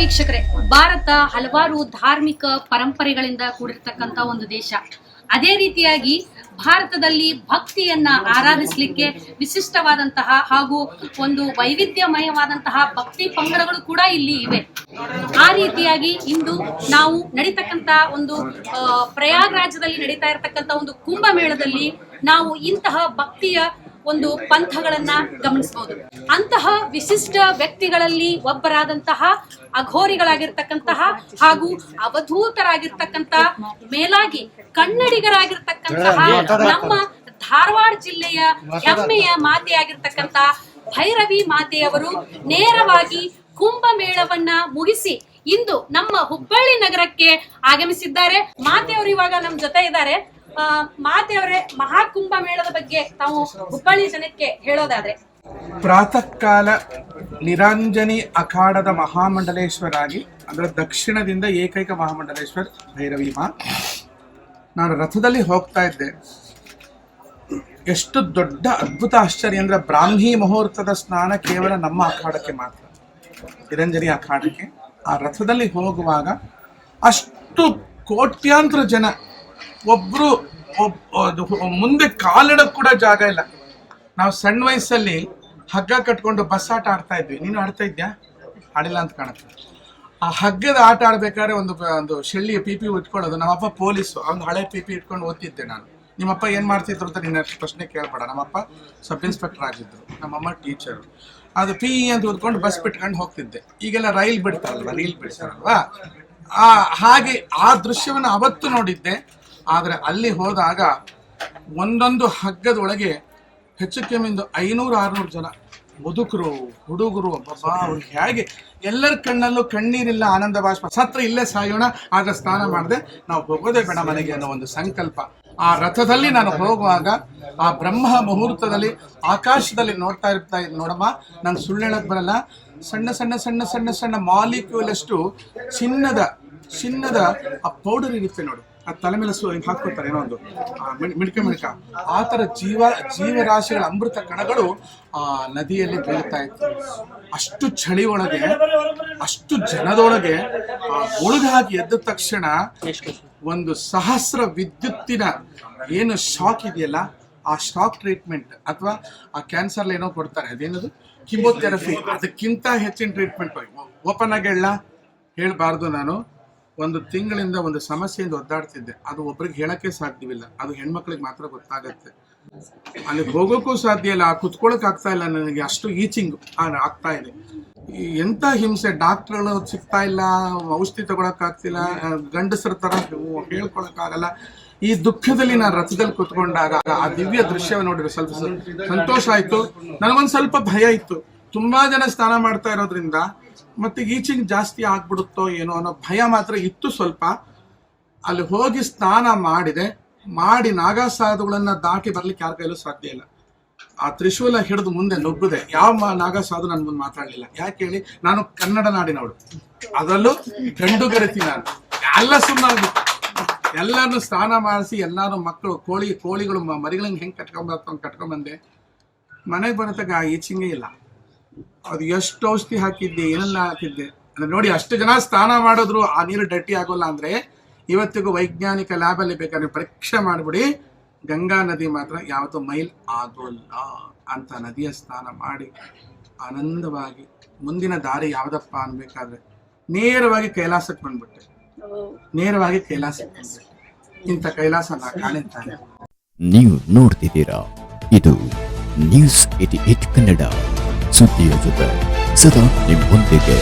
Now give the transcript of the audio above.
ವೀಕ್ಷಕರೇ, ಭಾರತ ಹಲವಾರು ಧಾರ್ಮಿಕ ಪರಂಪರೆಗಳಿಂದ ಕೂಡಿರ್ತಕ್ಕಂಥ ಒಂದು ದೇಶ. ಅದೇ ರೀತಿಯಾಗಿ ಭಾರತದಲ್ಲಿ ಭಕ್ತಿಯನ್ನ ಆರಾಧಿಸಲಿಕ್ಕೆ ವಿಶಿಷ್ಟವಾದಂತಹ ಹಾಗೂ ಒಂದು ವೈವಿಧ್ಯಮಯವಾದಂತಹ ಭಕ್ತಿ ಪಂಗಡಗಳು ಕೂಡ ಇಲ್ಲಿ ಇವೆ. ಆ ರೀತಿಯಾಗಿ ಇಂದು ನಾವು ನಡೀತಕ್ಕಂತ ಒಂದು ಪ್ರಯಾಗ್ ರಾಜ್ಯದಲ್ಲಿ ನಡೀತಾ ಇರತಕ್ಕಂತ ಒಂದು ಕುಂಭಮೇಳದಲ್ಲಿ ನಾವು ಇಂತಹ ಭಕ್ತಿಯ ಒಂದು ಪಂಥಗಳನ್ನ ಗಮನಿಸಬಹುದು ಅಂತಹ ವಿಶಿಷ್ಟ ವ್ಯಕ್ತಿಗಳಲ್ಲಿ ಒಬ್ಬರಾದಂತಹ ಅಘೋರಿಗಳಾಗಿರ್ತಕ್ಕಂತಹ ಹಾಗೂ ಅವಧೂತರಾಗಿರ್ತಕ್ಕಂತ ಮೇಲಾಗಿ ಕನ್ನಡಿಗರಾಗಿರ್ತಕ್ಕಂತಹ ನಮ್ಮ ಧಾರವಾಡ ಜಿಲ್ಲೆಯ ಹೆಮ್ಮೆಯ ಮಾತೆಯಾಗಿರ್ತಕ್ಕಂತ ಭೈರವಿ ಮಾತೆಯವರು ನೇರವಾಗಿ ಕುಂಭಮೇಳವನ್ನ ಮುಗಿಸಿ ಇಂದು ನಮ್ಮ ಹುಬ್ಬಳ್ಳಿ ನಗರಕ್ಕೆ ಆಗಮಿಸಿದ್ದಾರೆ. ಮಾತೆಯವರು ಇವಾಗ ನಮ್ಮ ಜೊತೆ ಇದ್ದಾರೆ. ಮಾತೆಯವರೇ ಮಹಾಕುಂಭ ಮೇಳದ ಬಗ್ಗೆ ತಾವು ಹುಬ್ಬಳ್ಳಿ ಜನಕ್ಕೆ ಹೇಳೋದಾದ್ರೆ. ಪ್ರಾತಃ ಕಾಲ ನಿರಂಜನಿ ಅಖಾಡದ ಮಹಾಮಂಡಲೇಶ್ವರಾಗಿ, ಅಂದರೆ ದಕ್ಷಿಣದಿಂದ ಏಕೈಕ ಮಹಾಮಂಡಲೇಶ್ವರ್ ಭೈರವಿ ಮಾ ನಾನು ರಥದಲ್ಲಿ ಹೋಗ್ತಾ ಇದ್ದೆ. ಎಷ್ಟು ದೊಡ್ಡ ಅದ್ಭುತ ಆಶ್ಚರ್ಯ, ಅಂದ್ರೆ ಬ್ರಾಹ್ಮಿ ಮುಹೂರ್ತದ ಸ್ನಾನ ಕೇವಲ ನಮ್ಮ ಅಖಾಡಕ್ಕೆ ಮಾತ್ರ. ನಿರಂಜನಿ ಅಖಾಡಕ್ಕೆ. ಆ ರಥದಲ್ಲಿ ಹೋಗುವಾಗ ಅಷ್ಟು ಕೋಟ್ಯಾಂತರ ಜನ ಒಬ್ರು ಮುಂದೆ ಕಾಲಿಡಕ್ ಕೂಡ ಜಾಗ ಇಲ್ಲ. ನಾವು ಸಣ್ಣ ವಯಸ್ಸಲ್ಲಿ ಹಗ್ಗ ಕಟ್ಕೊಂಡು ಬಸ್ ಆಟ ಆಡ್ತಾ ಇದ್ವಿ. ನೀನು ಆಡ್ತಾ ಇದ್ಯಾ? ಆಡಿಲ್ಲ ಅಂತ ಕಾಣುತ್ತೆ. ಆ ಹಗ್ಗದ ಆಟ ಆಡ್ಬೇಕಾದ್ರೆ ಒಂದು ಒಂದು ಶೆಳ್ಳಿಯ ಪಿ ಪಿ ಇಟ್ಕೊಳ್ಳೋದು ನಮ್ಮಪ್ಪ ಪೊಲೀಸು. ಅವ್ನು ಹಳೆ ಪಿ ಪಿ ಇಟ್ಕೊಂಡು ಓದ್ತಿದ್ದೆ ನಾನು. ನಿಮ್ಮಪ್ಪ ಏನು ಮಾಡ್ತಿದ್ರು ಅಂತ ನಿನ್ನ ಪ್ರಶ್ನೆ ಕೇಳ್ಬೇಡ. ನಮ್ಮಪ್ಪ ಸಬ್ ಇನ್ಸ್ಪೆಕ್ಟರ್ ಆಗಿದ್ರು ನಮ್ಮಮ್ಮ ಟೀಚರು. ಅದು ಪಿ ಅಂತ ಓದ್ಕೊಂಡು ಬಸ್ ಬಿಟ್ಕೊಂಡು ಹೋಗ್ತಿದ್ದೆ. ಈಗೆಲ್ಲ ರೈಲ್ ಬಿಡ್ತಾರಲ್ವ? ರೈಲ್ ಬಿಡ್ತಾರಲ್ವಾ? ಹಾಗೆ ಆ ದೃಶ್ಯವನ್ನು ಅವತ್ತು ನೋಡಿದ್ದೆ. ಆದರೆ ಅಲ್ಲಿ ಹೋದಾಗ ಒಂದೊಂದು ಹಗ್ಗದೊಳಗೆ ಹೆಚ್ಚು ಕಮ್ಮಿ ಒಂದು ಐನೂರು, ಆರುನೂರು ಜನ ಮುದುಕರು, ಹುಡುಗರು ಹೇಗೆ ಎಲ್ಲರ ಕಣ್ಣಲ್ಲೂ ಕಣ್ಣೀರಿಲ್ಲ, ಆನಂದ ಬಾಷ್ಪ, ಸತ್ರ ಇಲ್ಲೇ ಸಾಯೋಣ, ಆಗ ಸ್ನಾನ ಮಾಡದೆ ನಾವು ಹೋಗೋದೇ ಬೇಡ ಮನೆಗೆ ಅನ್ನೋ ಒಂದು ಸಂಕಲ್ಪ. ಆ ರಥದಲ್ಲಿ ನಾನು ಹೋಗುವಾಗ ಆ ಬ್ರಹ್ಮ ಮುಹೂರ್ತದಲ್ಲಿ ಆಕಾಶದಲ್ಲಿ ನೋಡ್ತಾ ಇರ್ತಾ ಇದ್ ನೋಡಮ್ಮ ನಾನು ಸುಳ್ಳು ಬರಲ್ಲ. ಸಣ್ಣ ಸಣ್ಣ ಸಣ್ಣ ಸಣ್ಣ ಸಣ್ಣ ಮಾಲಿಕ್ಯೂಲ್ ಅಷ್ಟು ಚಿನ್ನದ ಚಿನ್ನದ ಆ ಪೌಡರ್ ಇರುತ್ತೆ ನೋಡು. ಆ ತಲೆ ಮೇಲೆ ಸು ಹಿಂಗ್ ಏನೋ ಒಂದು. ಮಿಣಕ ಮಿಣ್ಕ. ಆ ಥರ ಜೀವ, ಜೀವರಾಶಿಗಳ ಅಮೃತ ಕಣಗಳು, ಆ, ನದಿಯಲ್ಲಿ ಬೀಳ್ತಾ ಇತ್ತು. ಅಷ್ಟು ಚಳಿ ಒಳಗೆ ಅಷ್ಟು ಜನದೊಳಗೆ ಹಾಗೆ ಎದ್ದ ತಕ್ಷಣ ಒಂದು ಸಹಸ್ರ ವಿದ್ಯುತ್ತಿನ ಏನು ಶಾಕ್ ಇದೆಯಲ್ಲ, ಆ ಶಾಕ್ ಟ್ರೀಟ್ಮೆಂಟ್ ಅಥವಾ ಆ ಕ್ಯಾನ್ಸರ್ ಏನೋ ಕೊಡ್ತಾರೆ. ಅದೇನದು? ಕಿಮೋಥೆರಪಿ ಅದಕ್ಕಿಂತ ಹೆಚ್ಚಿನ ಟ್ರೀಟ್ಮೆಂಟ್ ಓಪನ್ ಆಗಿ ಹೇಳ ಹೇಳಬಾರ್ದು ನಾನು. ಒಂದು ತಿಂಗಳಿಂದ ಒಂದು ಸಮಸ್ಯೆಯಿಂದ ಒದ್ದಾಡ್ತಿದ್ದೆ. ಅದು ಒಬ್ರಿಗೆ ಹೇಳಕ್ಕೆ ಸಾಧ್ಯವಿಲ್ಲ. ಅದು ಹೆಣ್ಮಕ್ಳಿಗೆ ಮಾತ್ರ ಗೊತ್ತಾಗತ್ತೆ. ಅಲ್ಲಿ ಹೋಗೋಕ್ಕೂ ಸಾಧ್ಯ ಇಲ್ಲ. ಕುತ್ಕೊಳಕ್ ಆಗ್ತಾ ಇಲ್ಲ. ನನಗೆ ಅಷ್ಟು ಈಚಿಂಗ್ ಆಗ್ತಾ ಇದೆ. ಎಂತ ಹಿಂಸೆ? ಡಾಕ್ಟರ್ಗಳು ಸಿಗ್ತಾ ಇಲ್ಲ. ಔಷಧಿ ತಗೊಳಕ್ ಆಗ್ತಿಲ್ಲ. ಗಂಡಸರ ತರ ಹೇಳ್ಕೊಳಕ್ ಆಗಲ್ಲ ಈ ದುಃಖದಲ್ಲಿ ನಾನು ರಥದಲ್ಲಿ ಕುತ್ಕೊಂಡಾಗ ಆ ದಿವ್ಯ ದೃಶ್ಯವನ್ನು ನೋಡಿದ್ರೆ ಸ್ವಲ್ಪ ಸಂತೋಷ ಆಯ್ತು. ನನಗೊಂದು ಸ್ವಲ್ಪ ಭಯ ಇತ್ತು. ತುಂಬಾ ಜನ ಸ್ನಾನ ಮಾಡ್ತಾ ಇರೋದ್ರಿಂದ ಮತ್ತೆ ಈಚಿಂಗ್ ಜಾಸ್ತಿ ಆಗ್ಬಿಡುತ್ತೋ ಏನೋ ಅನ್ನೋ ಭಯ ಮಾತ್ರ ಇತ್ತು ಸ್ವಲ್ಪ. ಅಲ್ಲಿ ಹೋಗಿ ಸ್ನಾನ ಮಾಡಿದೆ. ಮಾಡಿ ನಾಗಸಾಧುಗಳನ್ನ ದಾಟಿ ಬರ್ಲಿಕ್ಕೆ ಯಾರ ಕೈಲೂ ಸಾಧ್ಯ ಇಲ್ಲ. ಆ ತ್ರಿಶೂಲ ಹಿಡಿದು ಮುಂದೆ ನುಗ್ಗುದೆ. ಯಾವ ನಾಗಸಾಧು ನನ್ ಮುಂದೆ ಮಾತಾಡ್ಲಿಲ್ಲ. ಯಾಕೆ ಹೇಳಿ? ನಾನು ಕನ್ನಡ ನಾಡಿನವಳು. ಅದರಲ್ಲೂ ಗಂಡು ಗರತಿ ನಾನು. ಎಲ್ಲ ಸುಮ್ಮನೆ ಎಲ್ಲಾನು ಸ್ನಾನ ಮಾಡಿಸಿ ಎಲ್ಲಾರು ಮಕ್ಕಳು, ಕೋಳಿ, ಕೋಳಿಗಳು ಮರಿಗಳನ್ನ ಹೆಂಗ್ ಕಟ್ಕೊಂಡ್ ಕಟ್ಕೊಂಡ್ಬಂದೆ ಮನೆಗೆ ಬರತಕ್ಕ ಆ ಈಚಿಂಗೇ ಇಲ್ಲ. ಅದು ಎಷ್ಟು ಔಷಧಿ ಹಾಕಿದ್ದೆ, ಏನೆಲ್ಲ ಹಾಕಿದ್ದೆ. ಅಂದ್ರೆ ನೋಡಿ, ಅಷ್ಟು ಜನ ಸ್ನಾನ ಮಾಡಿದ್ರು, ಆ ನೀರು ಡಟ್ಟಿ ಆಗೋಲ್ಲ ಅಂದ್ರೆ ಇವತ್ತಿಗೂ ವೈಜ್ಞಾನಿಕ ಲ್ಯಾಬಲ್ಲಿ ಬೇಕಾದ್ರೆ ಪರೀಕ್ಷೆ ಮಾಡಿಬಿಡಿ. ಗಂಗಾ ನದಿ ಮಾತ್ರ ಯಾವತ್ತೂ ಮೈಲ್ ಆಗೋಲ್ಲ ಅಂತ ನದಿಯ ಸ್ನಾನ ಮಾಡಿ ಆನಂದವಾಗಿ ಮುಂದಿನ ದಾರಿ ಯಾವ್ದಪ್ಪ ಅನ್ಬೇಕಾದ್ರೆ ನೇರವಾಗಿ ಕೈಲಾಸಕ್ಕೆ ಬಂದ್ಬಿಟ್ಟೆ. ನೇರವಾಗಿ ಕೈಲಾಸಕ್ಕೆ ಬಂದ್ಬಿಟ್ಟೆ. ಇಂಥ ಕೈಲಾಸ ನಾ ಕಾಣಿದ್ದಾನೆ ನೀವು ನೋಡ್ತಿದ್ದೀರಾ? ಇದು ನ್ಯೂಸ್ ಏಟಿ ಏಟ್ ಕನ್ನಡ. ಸುದ್ದಿಯ ಜೊತೆ ಸದಾ ನಿಮ್ಮೊಂದಿಗೆ